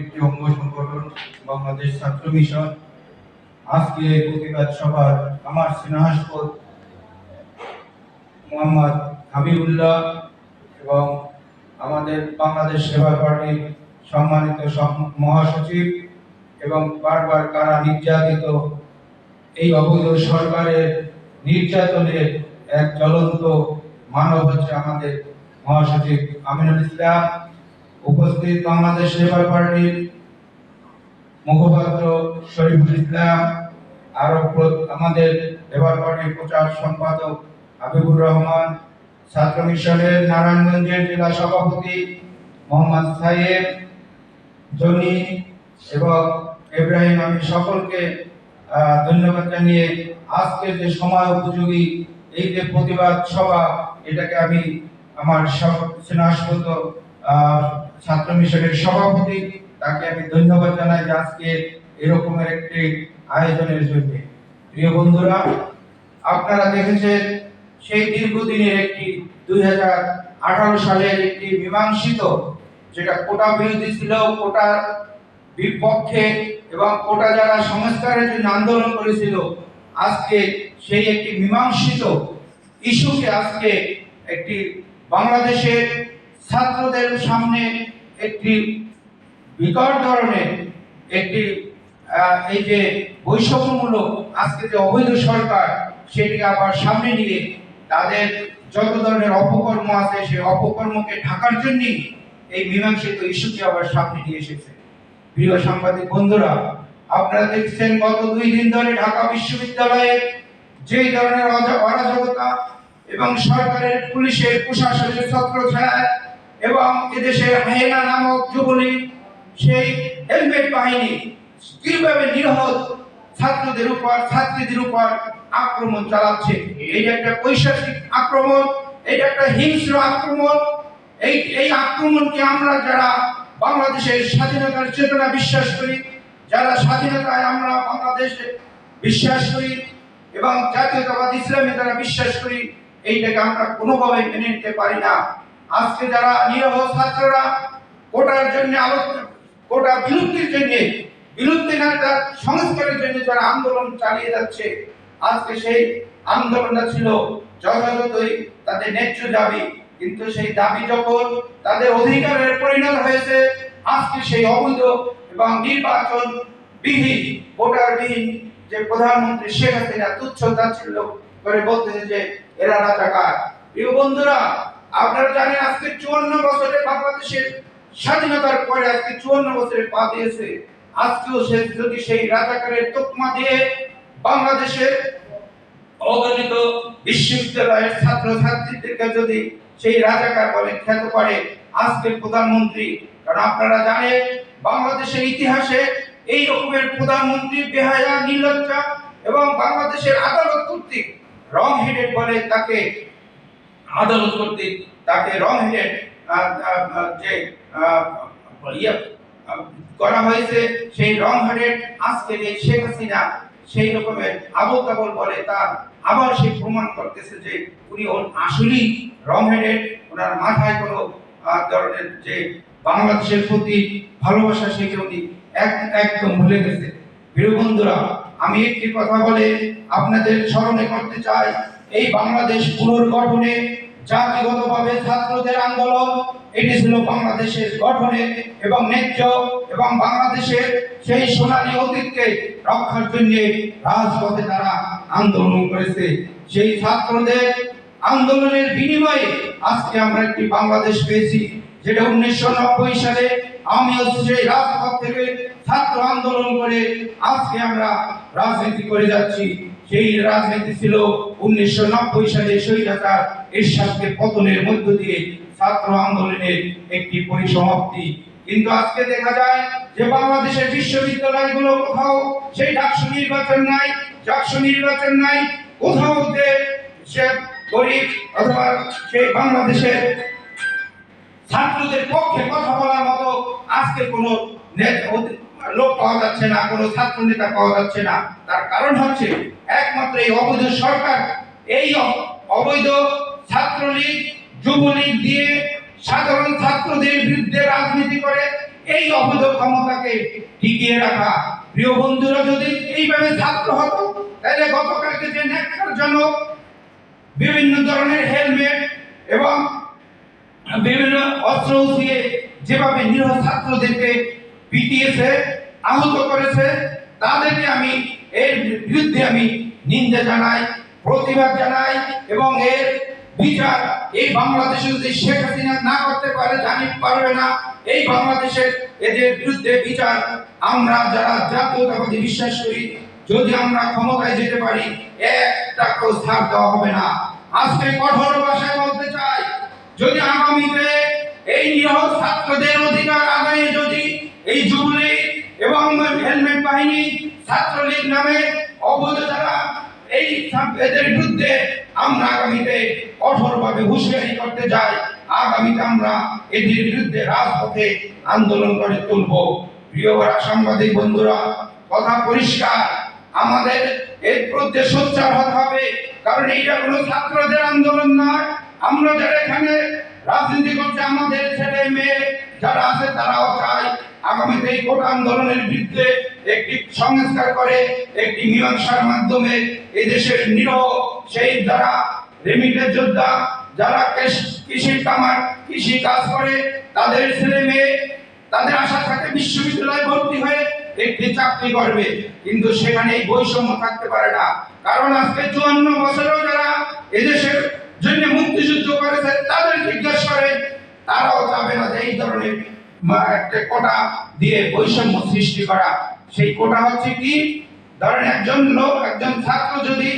একটি অঙ্গ সংগঠন, বাংলাদেশ ছাত্র মিশন আজকে এই প্রতিবাদ সভার আমার স্নেহাস্পদ মোহাম্মদ হাবিবুল্লাহ এবং আমাদের বাংলাদেশ সেবা পার্টির সম্মানিত মহাসচিব এবং বারবার কারা নির্যাতিত, এই অবৈধ সরকারের নির্যাতনের এক জ্বলন্ত মানব হচ্ছে আমাদের মহাসচিব আমিনুল ইসলাম। উপস্থিত বাংলাদেশ লেবার পার্টির মুখপাত্র শরীফুল ইসলাম আরও আমাদের লেবার পার্টির প্রচার সম্পাদক হাবিবুর রহমান ছাত্র মিশনের নারায়ণগঞ্জের জেলা সভাপতি মোহাম্মদ সাইয়েদ জনি এবং ইব্রাহিম আমি সকলকে ধন্যবাদ জানিয়ে আজকে যে সময় উপযোগী এই যে প্রতিবাদ সভা এটাকে আমি আমার আহ, ছাত্র মিশনের সভাপতি, তাকে আমি ধন্যবাদ জানাই যে আজকে এরকমের একটি আয়োজনের জন্য। প্রিয় বন্ধুরা, আপনারা দেখেছেন সেই দীর্ঘদিনের একটি দুই সালের একটি মীমাংসিত, যেটা কোটা বিরোধী ছিল, কোটার বিপক্ষে এবং কোটা যারা সংস্কারের জন্য আন্দোলন করেছিল, আজকে সেই একটি মীমাংসিত ইস্যুকে আজকে একটি বাংলাদেশের ছাত্রদের সামনে একটি বিকট ধরনের একটি এই যে বৈষম্যমূলক আজকে যে অবৈধ সরকার, সেটিকে আবার সামনে নিয়ে তাদের যত ধরনের অপকর্ম আছে, সেই অপকর্মকে ঢাকার জন্যই এই মীমাংসিত ইস্যুকে আবার সামনে নিয়ে এসেছে। প্রিয় সাংবাদিক বন্ধুরা, আপনারা দেখছেন গত দুই দিন ধরে ঢাকা বিশ্ববিদ্যালয়ে যে ধরনের অরাজকতা এবং সরকারের পুলিশের প্রশাসনের ছত্রছায়া এবং এদেশের হায়না নামক যুবলীগ সেই হেলমেট বাহিনী কীভাবে নিরহত ছাত্রদের উপর, ছাত্রীদের উপর আক্রমণ চালাচ্ছে? এই একটা পৈশাচিক আক্রমণ এটা একটা হিংস্র আক্রমণ, এই এই আক্রমণকে আমরা যারা বাংলাদেশের স্বাধীনতার চেতনা বিশ্বাস করি, যারা স্বাধীনতায় আমরা বাংলাদেশে বিশ্বাস করি এবং জাতীয়তাবাদ ইসলামে যারা বিশ্বাস করি, এইটাকে আমরা কোনোভাবে মেনে নিতে পারি না। আজকে যারা নিরহ ছাত্ররা কোটার জন্য কোটা বিলুপ্তির জন্য বিলুপ্তি না তার সংস্কারের জন্য যারা আন্দোলন চালিয়ে যাচ্ছে, আজকে সেই আন্দোলনটা ছিল যথাযথই তাদের ন্যায্য দাবি। কিন্তু সেই দাবি যখন তাদের অধিকারের পরিণত হয়েছে, আজকে সেই অবৈধ এবং নির্বাচন বিহীন ভোটার বিহীন যে প্রধানমন্ত্রী শেখ হাসিনা তুচ্ছ তাচ্ছিল্য করে বলতেছে যে, এরা রাজাকার। প্রিয় বন্ধুরা আপনারা জানেন আজকে চুয়ান্ন বছরে বাংলাদেশের স্বাধীনতার পরে আজকে চুয়ান্ন বছরে পা দিয়েছে। আজকেও সে যদি সেই রাজাকারের তোকমা দিয়ে বাংলাদেশের অগণিত বিশ্ববিদ্যালয়ের ছাত্র ছাত্রীদেরকে যদি সেই রাজাকার বলে খ্যাত করে আজকের প্রধানমন্ত্রী, কারণ আপনারা জানেন বাংলাদেশের ইতিহাসে এই রকমের প্রধানমন্ত্রী বেহায়া, নির্লজ্জা এবং বাংলাদেশের আদালত কর্তৃক রং হেডেড বলে তাকে আদালত কর্তৃক তাকে রং যে ইয়ে করা হয়েছে, সেই রং হেডেড আজকের এই শেখ হাসিনা সেই রকমের আবল বলে তার আবার সে প্রমাণ করতেছে যে উনি আসলেই রং হেডেড ওনার মাথায় কোনো ধরনের যে বাংলাদেশের প্রতি ভালোবাসা সেটা উনি এক- একদম ভুলে গেছে। প্রিয় বন্ধুরা আমি একটি কথা বলে আপনাদের স্মরণে করতে চাই। এই বাংলাদেশ পুনর্গঠনে জাতিগতভাবে ছাত্রদের আন্দোলন, এটি ছিল বাংলাদেশের গঠনে এবং ন্যায্য এবং বাংলাদেশের সেই সোনালী অতীতকে রক্ষার জন্য রাজপথে তারা আন্দোলন করেছে। সেই ছাত্রদের আন্দোলনের বিনিময়ে আজকে আমরা একটি বাংলাদেশ পেয়েছি, যেটা উনিশশো নব্বই সালে আমিও সেই রাজপথ থেকে ছাত্র আন্দোলন করে আজকে আমরা রাজনীতি করে যাচ্ছি। সেই রাজনীতি ছিল উনিশশো নব্বই সালে স্বৈরাচার এরশাদকে পতনের মধ্য দিয়ে ছাত্র আন্দোলনের একটি পরিসমাপ্তি। কিন্তু আজকে দেখা যায় যে বাংলাদেশের বিশ্ববিদ্যালয়গুলো কোথাও সেই ডাকসু নির্বাচন নাই, ডাকসু নির্বাচন নাই, কোথাও যে সে গরিব অথবা সেই বাংলাদেশের ছাত্রদের পক্ষে কথা বলার মতো আজকে কোনো লোক পাওয়া যাচ্ছে না, কোনো ছাত্র নেতা পাওয়া যাচ্ছে না। তার কারণ হচ্ছে একমাত্র এই অবৈধ সরকার। এই অবৈধ ছাত্রলীগ, যুবলীগ দিয়ে সাধারণ ছাত্রদের বিরুদ্ধে রাজনীতি করে, এই অবৈধ ক্ষমতাকে টিকিয়ে রাখা। প্রিয় বন্ধুরা, যদি এইভাবে ছাত্র হতো, তাহলে গতকালকে যে ন্যাক্কারজনক বিভিন্ন ধরনের হেলমেট এবং বিভিন্ন অস্ত্র দিয়ে যেভাবে নিরহ ছাত্রদেরকে পিটিয়েছে আহত করেছে, তাদেরকে আমি এর বিরুদ্ধে আমি নিন্দা জানাই, প্রতিবাদ জানাই এবং এর বিচার এই বাংলাদেশে যদি শেখ হাসিনা না করতে পারে, জানি পারবে না। এই বাংলাদেশের এদের বিরুদ্ধে বিচার আমরা যারা জাতীয়তাবাদী বিশ্বাস করি, যদি আমরা ক্ষমতায় যেতে পারি, একটা ছাড় দেওয়া হবে না। আজকে কঠোর ভাষায় বলতে চাই, যদি আগামীতে এই নিরহ ছাত্রদের অধিকার আদায়ে যদি এই যুবলীগ এবং হেলমেট বাহিনী ছাত্রলীগ নামে অবৈধ যারা এই এদের বিরুদ্ধে আমরা আগামীতে কঠোরভাবে হুঁশিয়ারি করতে যাই আগামীতে আমরা এদের বিরুদ্ধে রাজপথে আন্দোলন করে তুলব। প্রিয় সাংবাদিক বন্ধুরা, কথা পরিষ্কার। আমাদের এর বিরুদ্ধে সোচ্চার হতে হবে, কারণ এইটা কোনো ছাত্রদের আন্দোলন নয়। আমরা যারা এখানে রাজনীতি করছে, আমাদের ছেলে মেয়ে যারা আছে, তারাও চায় আগামীতে এই কোটা আন্দোলনের বিরুদ্ধে একটি সংস্কার করে, একটি মীমাংসার মাধ্যমে এই দেশের নিরহ সেই যারা রেমিটের যোদ্ধা যারা কৃষ- কামার, কৃষি কাজ করে, তাদের ছেলে মেয়ে, তাদের আশা থাকে বিশ্ববিদ্যালয়ে ভর্তি হয়ে একটি চাকরি করবে। কিন্তু সেখানে বৈষম্য থাকতে পারে না। কারণ আজকে চুয়ান্ন বছরেও যারা এদেশের জন্য মুক্তিযুদ্ধ করেছে, তাদের জিজ্ঞেস করে, তারাও যাবে না যে এই ধরনের একটা কোটা দিয়ে বৈষম্য সৃষ্টি করা। সেই কোটা হচ্ছে কি? ধরেন একজন লোক, একজন ছাত্র যদি